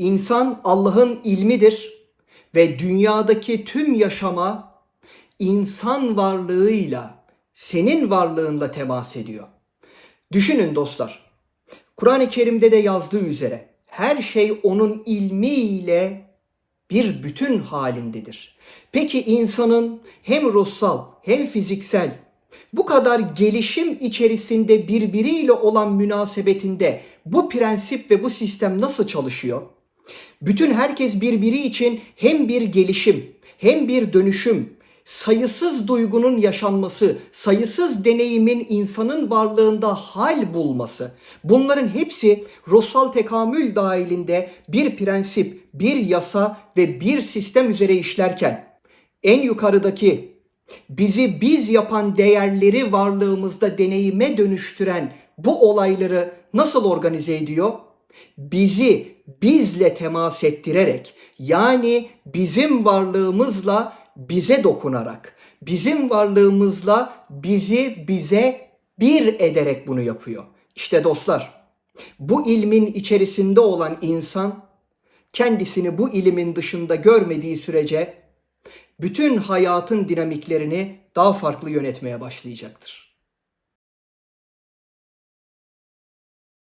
İnsan Allah'ın ilmidir ve dünyadaki tüm yaşama insan varlığıyla, senin varlığınla temas ediyor. Düşünün dostlar. Kur'an-ı Kerim'de de yazdığı üzere her şey onun ilmiyle bir bütün halindedir. Peki insanın hem ruhsal hem fiziksel bu kadar gelişim içerisinde birbiriyle olan münasebetinde bu prensip ve bu sistem nasıl çalışıyor? Bütün herkes birbiri için hem bir gelişim hem bir dönüşüm, sayısız duygunun yaşanması, sayısız deneyimin insanın varlığında hal bulması. Bunların hepsi ruhsal tekamül dahilinde bir prensip, bir yasa ve bir sistem üzere işlerken en yukarıdaki bizi biz yapan değerleri varlığımızda deneyime dönüştüren bu olayları nasıl organize ediyor? Bizi bizle temas ettirerek yani bizim varlığımızla bize dokunarak, bizim varlığımızla bizi bize bir ederek bunu yapıyor. İşte dostlar, bu ilmin içerisinde olan insan kendisini bu ilimin dışında görmediği sürece bütün hayatın dinamiklerini daha farklı yönetmeye başlayacaktır.